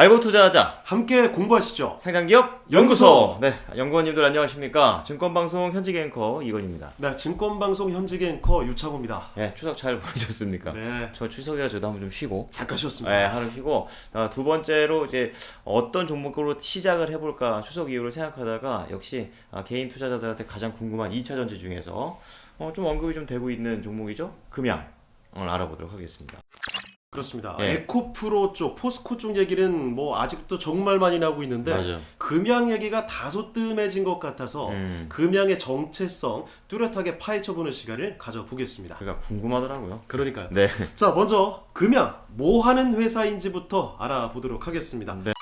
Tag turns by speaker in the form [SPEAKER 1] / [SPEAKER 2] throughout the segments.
[SPEAKER 1] 알고 투자하자.
[SPEAKER 2] 함께 공부하시죠.
[SPEAKER 1] 상장기업
[SPEAKER 2] 연구소.
[SPEAKER 1] 연구소. 네, 연구원님들 안녕하십니까? 증권방송 현직 앵커 이건입니다.
[SPEAKER 2] 네, 증권방송 현직 앵커 유창호입니다.
[SPEAKER 1] 네, 추석 잘 보내셨습니까?
[SPEAKER 2] 네,
[SPEAKER 1] 저 추석이라 저도 한번 좀 쉬고.
[SPEAKER 2] 잠깐 쉬었습니다.
[SPEAKER 1] 네, 하루 쉬고 아, 두 번째로 이제 어떤 종목으로 시작을 해볼까 추석 이후로 생각하다가 역시 아, 개인 투자자들한테 가장 궁금한 2차 전지 중에서 어, 좀 언급이 좀 되고 있는 종목이죠 금양 오늘 알아보도록 하겠습니다.
[SPEAKER 2] 그렇습니다.
[SPEAKER 1] 예.
[SPEAKER 2] 에코프로 쪽, 포스코 쪽 얘기는 뭐 아직도 정말 많이 나오고 있는데
[SPEAKER 1] 맞아요.
[SPEAKER 2] 금양 얘기가 다소 뜸해진 것 같아서
[SPEAKER 1] 음,
[SPEAKER 2] 금양의 정체성 뚜렷하게 파헤쳐보는 시간을 가져보겠습니다.
[SPEAKER 1] 그러니까 궁금하더라고요.
[SPEAKER 2] 그러니까요.
[SPEAKER 1] 네.
[SPEAKER 2] 자, 먼저 금양 뭐 하는 회사인지부터 알아보도록 하겠습니다.
[SPEAKER 1] 네.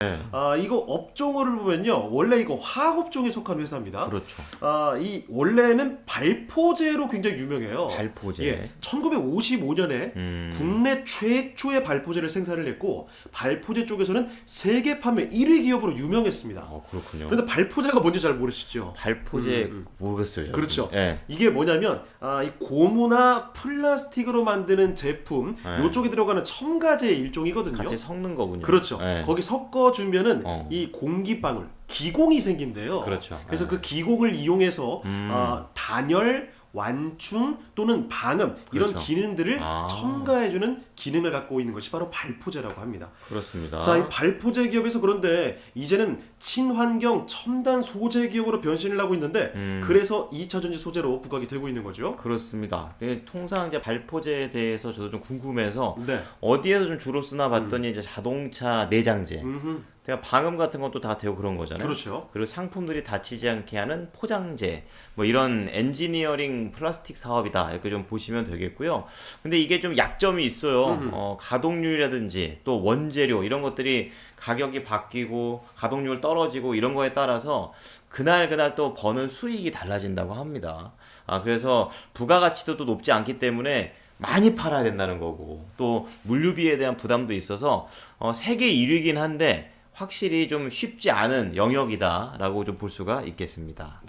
[SPEAKER 1] 네.
[SPEAKER 2] 아, 이거 업종을 보면요. 원래 이거 화학업종에 속한 회사입니다.
[SPEAKER 1] 그렇죠.
[SPEAKER 2] 아, 이 원래는 발포제로 굉장히 유명해요.
[SPEAKER 1] 발포제.
[SPEAKER 2] 예, 1955년에
[SPEAKER 1] 음,
[SPEAKER 2] 국내 최초의 발포제를 생산을 했고 발포제 쪽에서는 세계 판매 1위 기업으로 유명했습니다.
[SPEAKER 1] 어 그렇군요.
[SPEAKER 2] 그런데 발포제가 뭔지 잘 모르시죠?
[SPEAKER 1] 발포제
[SPEAKER 2] 음, 음.
[SPEAKER 1] 모르겠어요. 저는.
[SPEAKER 2] 그렇죠.
[SPEAKER 1] 예.
[SPEAKER 2] 이게 뭐냐면 아, 이 고무나 플라스틱으로 만드는 제품
[SPEAKER 1] 네.
[SPEAKER 2] 요쪽에 들어가는 첨가제의 일종이거든요.
[SPEAKER 1] 같이 섞는 거군요.
[SPEAKER 2] 그렇죠.
[SPEAKER 1] 예.
[SPEAKER 2] 거기 섞어 주면은
[SPEAKER 1] 어.
[SPEAKER 2] 이 공기방울 기공이 생긴대요.
[SPEAKER 1] 그렇죠.
[SPEAKER 2] 그래서
[SPEAKER 1] 예.
[SPEAKER 2] 그 기공을 이용해서
[SPEAKER 1] 음.
[SPEAKER 2] 아, 단열, 완충 또는 방음 이런
[SPEAKER 1] 그렇죠.
[SPEAKER 2] 기능들을
[SPEAKER 1] 아.
[SPEAKER 2] 첨가해주는 기능을 갖고 있는 것이 바로 발포제라고 합니다.
[SPEAKER 1] 그렇습니다.
[SPEAKER 2] 자, 이 발포제 기업에서 그런데 이제는 친환경 첨단 소재 기업으로 변신을 하고 있는데
[SPEAKER 1] 음.
[SPEAKER 2] 그래서 2차 전지 소재로 부각이 되고 있는 거죠.
[SPEAKER 1] 그렇습니다. 네, 통상 이제 발포제에 대해서 저도 좀 궁금해서
[SPEAKER 2] 네.
[SPEAKER 1] 어디에서 좀 주로 쓰나 봤더니 이제 자동차 내장재,
[SPEAKER 2] 음흠.
[SPEAKER 1] 제가 방음 같은 것도 다 되고 그런 거잖아요.
[SPEAKER 2] 그렇죠.
[SPEAKER 1] 그리고 상품들이 다치지 않게 하는 포장재, 뭐 이런 엔지니어링 플라스틱 사업이다 이렇게 좀 보시면 되겠고요. 근데 이게 좀 약점이 있어요.
[SPEAKER 2] 음흠.
[SPEAKER 1] 어, 가동률이라든지 또 원재료 이런 것들이 가격이 바뀌고 가동률 떨어지고 이런 거에 따라서 그날 그날 또 버는 수익이 달라진다고 합니다. 아 그래서 부가가치도 또 높지 않기 때문에 많이 팔아야 된다는 거고 또 물류비에 대한 부담도 있어서 어, 세계 1위긴 한데 확실히 좀 쉽지 않은 영역이다라고 좀 볼 수가 있겠습니다.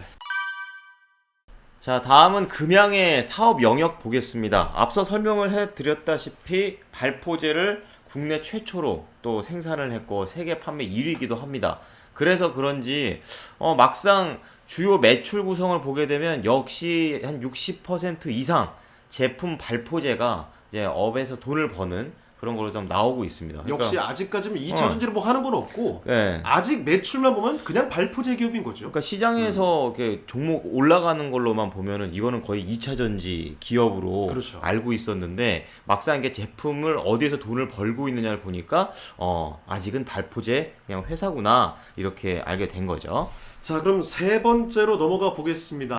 [SPEAKER 1] 자, 다음은 금양의 사업 영역 보겠습니다. 앞서 설명을 해드렸다시피 발포제를 국내 최초로 또 생산을 했고 세계 판매 1위이기도 합니다. 그래서 그런지 어, 막상 주요 매출 구성을 보게 되면 역시 한 60% 이상 제품 발포제가 이제 업에서 돈을 버는 그런 걸로 좀 나오고 있습니다. 그러니까
[SPEAKER 2] 역시 아직까지는 2차
[SPEAKER 1] 어.
[SPEAKER 2] 전지를 뭐 하는 건 없고
[SPEAKER 1] 네.
[SPEAKER 2] 아직 매출만 보면 그냥 발포제 기업인 거죠.
[SPEAKER 1] 그러니까 시장에서 이렇게 종목 올라가는 걸로만 보면은 이거는 거의 2차 전지 기업으로
[SPEAKER 2] 그렇죠.
[SPEAKER 1] 알고 있었는데 막상 이게 제품을 어디에서 돈을 벌고 있느냐를 보니까 어 아직은 발포제 그냥 회사구나 이렇게 알게 된 거죠.
[SPEAKER 2] 자, 그럼 세 번째로 넘어가 보겠습니다.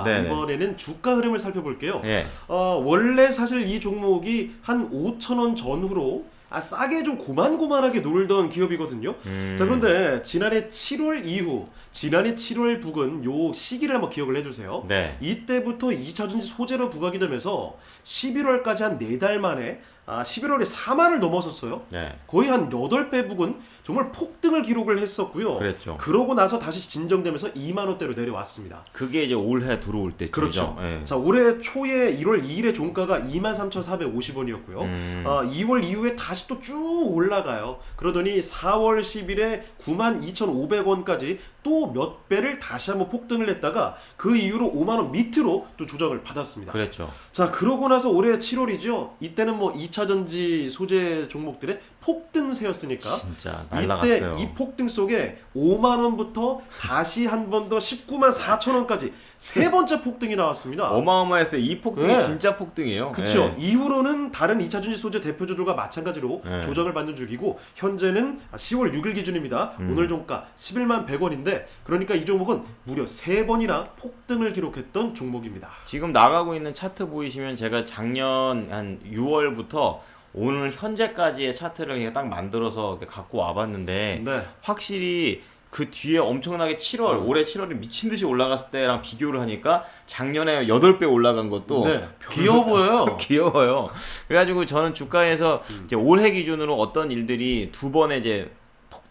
[SPEAKER 2] 아,
[SPEAKER 1] 네네.
[SPEAKER 2] 이번에는 주가 흐름을 살펴볼게요.
[SPEAKER 1] 예.
[SPEAKER 2] 어, 원래 사실 이 종목이 한 5천 원 전후로 아, 싸게 좀 고만고만하게 놀던 기업이거든요.
[SPEAKER 1] 음,
[SPEAKER 2] 자 그런데 지난해 7월 이후 지난해 7월 부근 요 시기를 한번 기억을 해주세요.
[SPEAKER 1] 네.
[SPEAKER 2] 이때부터 2차전지 소재로 부각이 되면서 11월까지 한 4달 만에 아, 11월에 4만을 넘어섰어요.
[SPEAKER 1] 네.
[SPEAKER 2] 거의 한 8배 부근 정말 폭등을 기록을 했었고요.
[SPEAKER 1] 그랬죠.
[SPEAKER 2] 그러고 나서 다시 진정되면서 2만 원대로 내려왔습니다.
[SPEAKER 1] 그게 이제 올해 들어올 때쯤이죠.
[SPEAKER 2] 그렇죠.
[SPEAKER 1] 예.
[SPEAKER 2] 자 올해 초에 1월 2일에 종가가 23,450원이었고요.
[SPEAKER 1] 음,
[SPEAKER 2] 아, 2월 이후에 다시 또 쭉 올라가요. 그러더니 4월 10일에 92,500원까지 또 몇 배를 다시 한번 폭등을 했다가 그 이후로 5만 원 밑으로 또 조정을 받았습니다.
[SPEAKER 1] 그랬죠.
[SPEAKER 2] 자 그러고 나서 올해 7월이죠. 이때는 뭐 2차 전지 소재 종목들의 폭등세였으니까
[SPEAKER 1] 진짜
[SPEAKER 2] 이때
[SPEAKER 1] 날라갔어요.
[SPEAKER 2] 이 폭등 속에 5만 원부터 다시 한 번 더 19만 4천 원까지 세 번째 폭등이 나왔습니다.
[SPEAKER 1] 어마어마했어요. 이 폭등이
[SPEAKER 2] 네.
[SPEAKER 1] 진짜 폭등이에요.
[SPEAKER 2] 그렇죠.
[SPEAKER 1] 예.
[SPEAKER 2] 이후로는 다른 2차 전지 소재 대표주들과 마찬가지로
[SPEAKER 1] 네.
[SPEAKER 2] 조정을 받는 중이고 현재는 10월 6일 기준입니다.
[SPEAKER 1] 음.
[SPEAKER 2] 오늘 종가 11만 100원인데 그러니까 이 종목은 무려 세 번이나 폭등을 기록했던 종목입니다.
[SPEAKER 1] 지금 나가고 있는 차트 보이시면 제가 작년 한 6월부터 오늘 현재까지의 차트를 그냥 딱 만들어서 갖고 와봤는데
[SPEAKER 2] 네.
[SPEAKER 1] 확실히 그 뒤에 엄청나게 7월
[SPEAKER 2] 음.
[SPEAKER 1] 올해 7월이 미친 듯이 올라갔을 때랑 비교를 하니까 작년에 8배 올라간 것도
[SPEAKER 2] 네. 귀여워 보여요.
[SPEAKER 1] 귀여워요. 그래가지고 저는 주가에서
[SPEAKER 2] 음.
[SPEAKER 1] 이제 올해 기준으로 어떤 일들이 두 번의 이제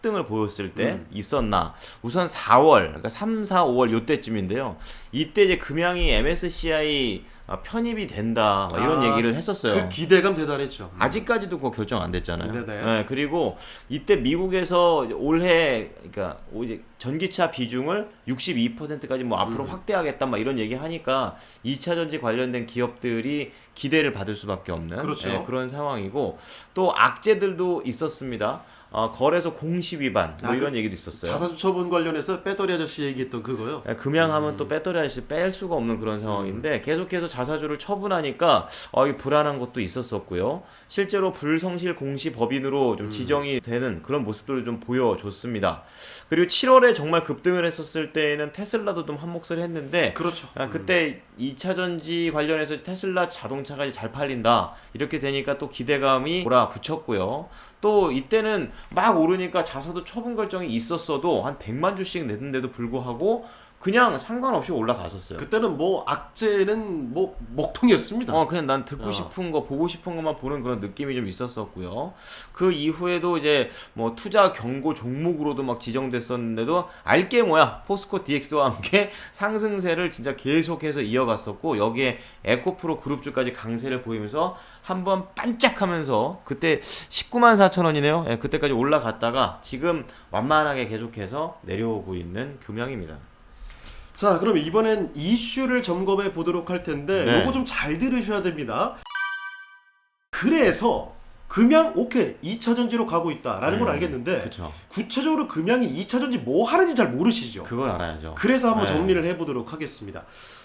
[SPEAKER 1] 폭등을 보였을 때
[SPEAKER 2] 음.
[SPEAKER 1] 있었나? 우선 4월, 그러니까 3, 4, 5월 요때쯤인데요. 이때 이제 금양이 MSCI 아, 편입이 된다 막 이런
[SPEAKER 2] 아,
[SPEAKER 1] 얘기를 했었어요.
[SPEAKER 2] 그 기대감 대단했죠.
[SPEAKER 1] 아직까지도 그거 결정 안 됐잖아요.
[SPEAKER 2] 네네.
[SPEAKER 1] 네, 그리고 이때 미국에서 올해 그러니까 이제 전기차 비중을 62%까지 뭐 앞으로
[SPEAKER 2] 음.
[SPEAKER 1] 확대하겠다 막 이런 얘기 하니까 2차 전지 관련된 기업들이 기대를 받을 수밖에 없는
[SPEAKER 2] 그렇죠.
[SPEAKER 1] 네, 그런 상황이고 또 악재들도 있었습니다. 어, 거래소 공시 위반 뭐
[SPEAKER 2] 아,
[SPEAKER 1] 이런
[SPEAKER 2] 그
[SPEAKER 1] 얘기도 있었어요.
[SPEAKER 2] 자사주 처분 관련해서 배터리 아저씨 얘기했던 그거요.
[SPEAKER 1] 네, 금양하면
[SPEAKER 2] 음.
[SPEAKER 1] 또 배터리 아저씨 뺄 수가 없는 그런 상황인데 계속해서 자사주를 처분하니까 어, 이 불안한 것도 있었었고요. 실제로 불성실 공시 법인으로
[SPEAKER 2] 음.
[SPEAKER 1] 좀 지정이 되는 그런 모습들을 좀 보여줬습니다. 그리고 7월에 정말 급등을 했었을 때에는 테슬라도 좀 한몫을 했는데
[SPEAKER 2] 그렇죠.
[SPEAKER 1] 아, 그때 2차 전지 관련해서 테슬라 자동차가 잘 팔린다 이렇게 되니까 또 기대감이 몰아붙였고요. 또 이때는 막 오르니까 자사도 처분 결정이 있었어도 한 100만 주씩 냈는데도 불구하고 그냥 상관없이 올라갔었어요.
[SPEAKER 2] 그때는 뭐 악재는 뭐 먹통이었습니다.
[SPEAKER 1] 어 그냥 난 듣고
[SPEAKER 2] 어.
[SPEAKER 1] 싶은 거 보고 싶은 것만 보는 그런 느낌이 좀 있었었고요. 그 이후에도 이제 뭐 투자 경고 종목으로도 막 지정됐었는데도 알게 뭐야 포스코 DX와 함께 상승세를 진짜 계속해서 이어갔었고 여기에 에코프로 그룹주까지 강세를 보이면서 한번 반짝하면서 그때 19만 4천 원이네요. 예, 그때까지 올라갔다가 지금 완만하게 계속해서 내려오고 있는 금양입니다.
[SPEAKER 2] 자, 그럼 이번엔 이슈를 점검해 보도록 할 텐데
[SPEAKER 1] 네.
[SPEAKER 2] 요거 좀 잘 들으셔야 됩니다. 그래서 금양 오케이 2차 전지로 가고 있다라는 걸
[SPEAKER 1] 음,
[SPEAKER 2] 알겠는데
[SPEAKER 1] 그렇죠.
[SPEAKER 2] 구체적으로 금양이 2차 전지 뭐 하는지 잘 모르시죠?
[SPEAKER 1] 그걸 알아야죠.
[SPEAKER 2] 그래서 한번
[SPEAKER 1] 네.
[SPEAKER 2] 정리를 해보도록 하겠습니다.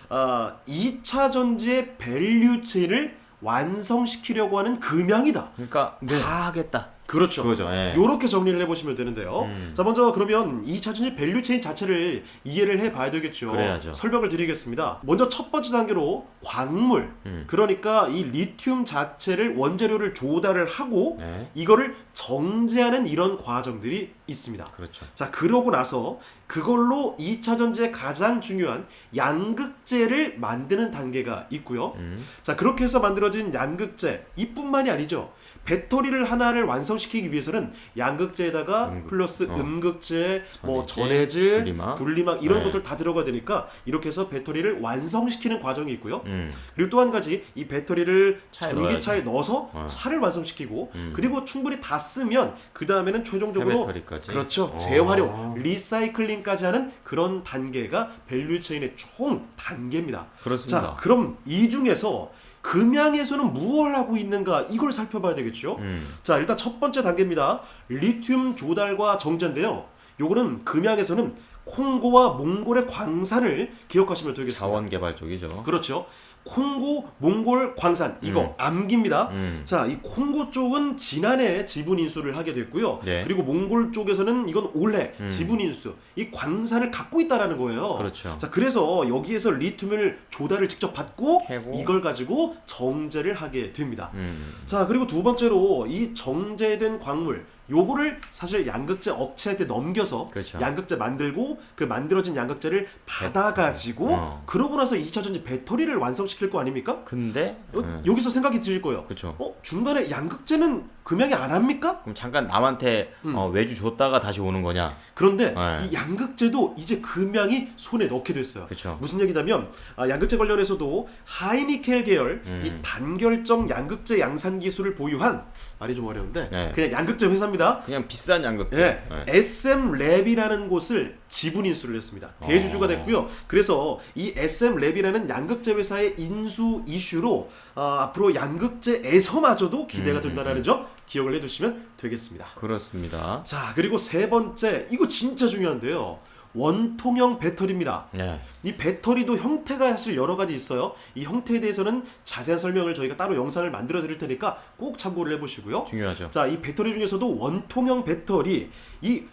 [SPEAKER 2] 아, 2차 전지의 밸류 체인을 완성시키려고 하는 금양이다.
[SPEAKER 1] 그러니까 다 하겠다.
[SPEAKER 2] 그렇죠.
[SPEAKER 1] 그거죠. 예.
[SPEAKER 2] 요렇게 정리를 해보시면 되는데요.
[SPEAKER 1] 음.
[SPEAKER 2] 자, 먼저 그러면 2차 전지 밸류 체인 자체를 이해를 해봐야 되겠죠.
[SPEAKER 1] 그래야죠.
[SPEAKER 2] 설명을 드리겠습니다. 먼저 첫 번째 단계로 광물,
[SPEAKER 1] 음.
[SPEAKER 2] 그러니까 이 리튬 자체를 원재료를 조달을 하고
[SPEAKER 1] 네.
[SPEAKER 2] 이거를 정제하는 이런 과정들이 있습니다.
[SPEAKER 1] 그렇죠.
[SPEAKER 2] 자, 그러고 나서 그걸로 2차 전지의 가장 중요한 양극재를 만드는 단계가 있고요.
[SPEAKER 1] 음.
[SPEAKER 2] 자, 그렇게 해서 만들어진 양극재 이뿐만이 아니죠. 배터리를 하나를 완성시키기 위해서는 양극재에다가
[SPEAKER 1] 음극.
[SPEAKER 2] 플러스
[SPEAKER 1] 어.
[SPEAKER 2] 음극재, 뭐
[SPEAKER 1] 전해질, 분리막.
[SPEAKER 2] 분리막 이런
[SPEAKER 1] 네.
[SPEAKER 2] 것들 다 들어가 되니까 이렇게 해서 배터리를 완성시키는 과정이 있고요.
[SPEAKER 1] 음.
[SPEAKER 2] 그리고 또 한 가지 이 배터리를
[SPEAKER 1] 차에
[SPEAKER 2] 전기차에 넣어서
[SPEAKER 1] 어.
[SPEAKER 2] 차를 완성시키고
[SPEAKER 1] 음.
[SPEAKER 2] 그리고 충분히 다 쓰면 그 다음에는 최종적으로
[SPEAKER 1] 배터리까지.
[SPEAKER 2] 그렇죠
[SPEAKER 1] 어.
[SPEAKER 2] 재활용, 리사이클링까지 하는 그런 단계가 밸류 체인의 총 단계입니다.
[SPEAKER 1] 그렇습니다.
[SPEAKER 2] 자, 그럼 이 중에서 금양에서는 무엇을 하고 있는가 이걸 살펴봐야 되겠죠.
[SPEAKER 1] 음.
[SPEAKER 2] 자, 일단 첫 번째 단계입니다. 리튬 조달과 정제인데요. 요거는 금양에서는 콩고와 몽골의 광산을 기억하시면 되겠습니다.
[SPEAKER 1] 자원 개발 쪽이죠.
[SPEAKER 2] 그렇죠. 콩고 몽골 광산 이거
[SPEAKER 1] 음.
[SPEAKER 2] 암기입니다.
[SPEAKER 1] 음.
[SPEAKER 2] 자, 이 콩고 쪽은 지난해 지분 인수를 하게 됐고요.
[SPEAKER 1] 네.
[SPEAKER 2] 그리고 몽골 쪽에서는 이건 올해
[SPEAKER 1] 음.
[SPEAKER 2] 지분 인수, 이 광산을 갖고 있다라는 거예요.
[SPEAKER 1] 그렇죠.
[SPEAKER 2] 자, 그래서 여기에서 리튬을 조달을 직접 받고
[SPEAKER 1] 캐고.
[SPEAKER 2] 이걸 가지고 정제를 하게 됩니다.
[SPEAKER 1] 음.
[SPEAKER 2] 자, 그리고 두 번째로 이 정제된 광물 요거를 사실 양극재 업체한테 넘겨서
[SPEAKER 1] 그렇죠.
[SPEAKER 2] 양극재 만들고 그 만들어진 양극재를 받아 가지고
[SPEAKER 1] 어.
[SPEAKER 2] 그러고 나서 2차 전지 배터리를 완성 시킬 거 아닙니까?
[SPEAKER 1] 근데
[SPEAKER 2] 어,
[SPEAKER 1] 음.
[SPEAKER 2] 여기서 생각이 들 거예요.
[SPEAKER 1] 그렇죠.
[SPEAKER 2] 어 중간에 양극재는 금양이 안 합니까?
[SPEAKER 1] 그럼 잠깐 남한테
[SPEAKER 2] 음.
[SPEAKER 1] 어, 외주 줬다가 다시 오는 거냐?
[SPEAKER 2] 그런데
[SPEAKER 1] 네.
[SPEAKER 2] 이 양극재도 이제 금양이 손에 넣게 됐어요.
[SPEAKER 1] 그렇죠.
[SPEAKER 2] 무슨 얘기냐면 아, 양극재 관련해서도 하이니켈 계열
[SPEAKER 1] 음.
[SPEAKER 2] 이 단결정 양극재 양산 기술을 보유한 말이 좀 어려운데
[SPEAKER 1] 네.
[SPEAKER 2] 그냥 양극재 회사입니다.
[SPEAKER 1] 그냥 비싼 양극재.
[SPEAKER 2] 네.
[SPEAKER 1] 네.
[SPEAKER 2] SM 랩이라는 곳을 지분 인수를 했습니다. 대주주가
[SPEAKER 1] 어.
[SPEAKER 2] 됐고요. 그래서 이 SM 랩이라는 양극재 회사의 인수 이슈로 어, 앞으로 양극재에서마저도 기대가
[SPEAKER 1] 음,
[SPEAKER 2] 된다라는 점 기억을 해두시면 되겠습니다.
[SPEAKER 1] 그렇습니다.
[SPEAKER 2] 자 그리고 세 번째 이거 진짜 중요한데요. 원통형 배터리입니다.
[SPEAKER 1] 네.
[SPEAKER 2] 이 배터리도 형태가 사실 여러 가지 있어요. 이 형태에 대해서는 자세한 설명을 저희가 따로 영상을 만들어 드릴 테니까 꼭 참고를 해보시고요.
[SPEAKER 1] 중요하죠.
[SPEAKER 2] 자, 이 배터리 중에서도 원통형 배터리 이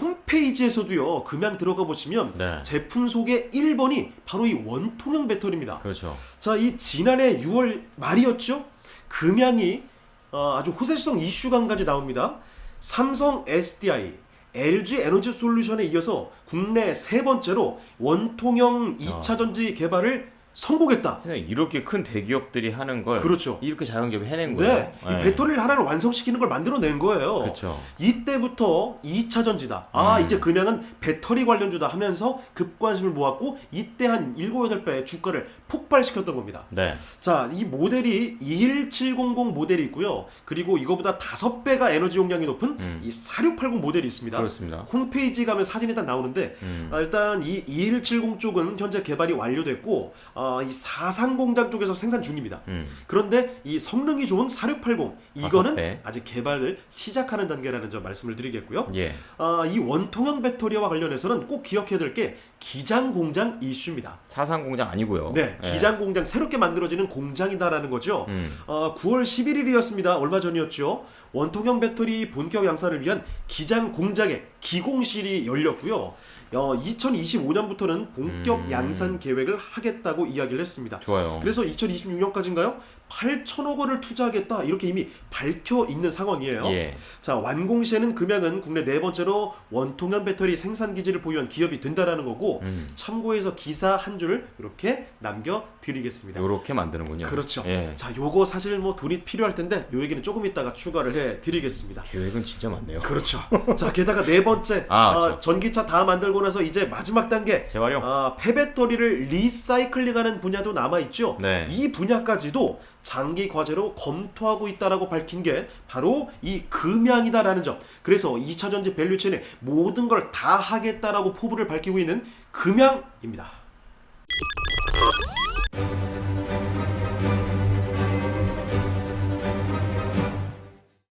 [SPEAKER 2] 홈페이지에서도요 금양 들어가 보시면
[SPEAKER 1] 네.
[SPEAKER 2] 제품 소개 1번이 바로 이 원통형 배터리입니다.
[SPEAKER 1] 그렇죠.
[SPEAKER 2] 자, 이 지난해 6월 말이었죠. 금양이 어, 아주 호세성 가지 나옵니다. 삼성 SDI, LG 에너지 솔루션에 이어서 국내 세 번째로 원통형 2차 전지 개발을 성공했다.
[SPEAKER 1] 세상에 이렇게 큰 대기업들이 하는 걸
[SPEAKER 2] 그렇죠.
[SPEAKER 1] 이렇게 작은 기업이 해낸 거예요.
[SPEAKER 2] 네, 이 배터리를 하나를 완성시키는 걸 만들어낸 거예요.
[SPEAKER 1] 그렇죠.
[SPEAKER 2] 이때부터 2차 전지다. 아,
[SPEAKER 1] 음.
[SPEAKER 2] 이제 금양은 배터리 관련주다 하면서 급관심을 모았고 이때 한 7, 8배 주가를 폭발시켰던 겁니다.
[SPEAKER 1] 네.
[SPEAKER 2] 자, 이 모델이 21700 모델이 있고요. 그리고 이거보다 5배가 에너지 용량이 높은
[SPEAKER 1] 음.
[SPEAKER 2] 이4680 모델이 있습니다.
[SPEAKER 1] 그렇습니다.
[SPEAKER 2] 홈페이지 가면 사진이 딱 나오는데
[SPEAKER 1] 음.
[SPEAKER 2] 아, 일단 이 2170 쪽은 현재 개발이 완료됐고 아, 이43 공장 쪽에서 생산 중입니다.
[SPEAKER 1] 음.
[SPEAKER 2] 그런데 이 성능이 좋은 4680 이거는
[SPEAKER 1] 배.
[SPEAKER 2] 아직 개발을 시작하는 단계라는 점 말씀을 드리겠고요.
[SPEAKER 1] 예.
[SPEAKER 2] 아, 이 원통형 배터리와 관련해서는 꼭 기억해야 될 게 기장 공장 이슈입니다.
[SPEAKER 1] 사상 공장 아니고요.
[SPEAKER 2] 네,
[SPEAKER 1] 예.
[SPEAKER 2] 기장 공장 새롭게 만들어지는 공장이다라는 거죠.
[SPEAKER 1] 음.
[SPEAKER 2] 어, 9월 11일이었습니다. 얼마 전이었죠. 원통형 배터리 본격 양산을 위한 기장 공장의 기공실이 열렸고요. 어, 2025년부터는 본격
[SPEAKER 1] 음.
[SPEAKER 2] 양산 계획을 하겠다고 이야기를 했습니다.
[SPEAKER 1] 좋아요.
[SPEAKER 2] 그래서 2026년까지인가요? 8천억 원을 투자하겠다 이렇게 이미 밝혀 있는 상황이에요.
[SPEAKER 1] 예.
[SPEAKER 2] 자 완공 시에는 금양은 국내 네 번째로 원통형 배터리 생산 기지를 보유한 기업이 된다라는 거고
[SPEAKER 1] 음.
[SPEAKER 2] 참고해서 기사 한줄 이렇게 남겨 드리겠습니다.
[SPEAKER 1] 요렇게 만드는군요.
[SPEAKER 2] 그렇죠.
[SPEAKER 1] 예.
[SPEAKER 2] 자 요거 사실 뭐 돈이 필요할 텐데 요 얘기는 조금 이따가 추가를 해 드리겠습니다.
[SPEAKER 1] 계획은 진짜 많네요.
[SPEAKER 2] 그렇죠. 자 게다가 네 번째
[SPEAKER 1] 아,
[SPEAKER 2] 아,
[SPEAKER 1] 그렇죠.
[SPEAKER 2] 전기차 다 만들고 나서 이제 마지막 단계
[SPEAKER 1] 재활용.
[SPEAKER 2] 아, 폐배터리를 리사이클링하는 분야도 남아 있죠.
[SPEAKER 1] 네.
[SPEAKER 2] 이 분야까지도 장기 과제로 검토하고 있다라고 밝힌 게 바로 이 금양이다라는 점. 그래서 2차 전지 밸류체인에 모든 걸 다 하겠다라고 포부를 밝히고 있는 금양입니다.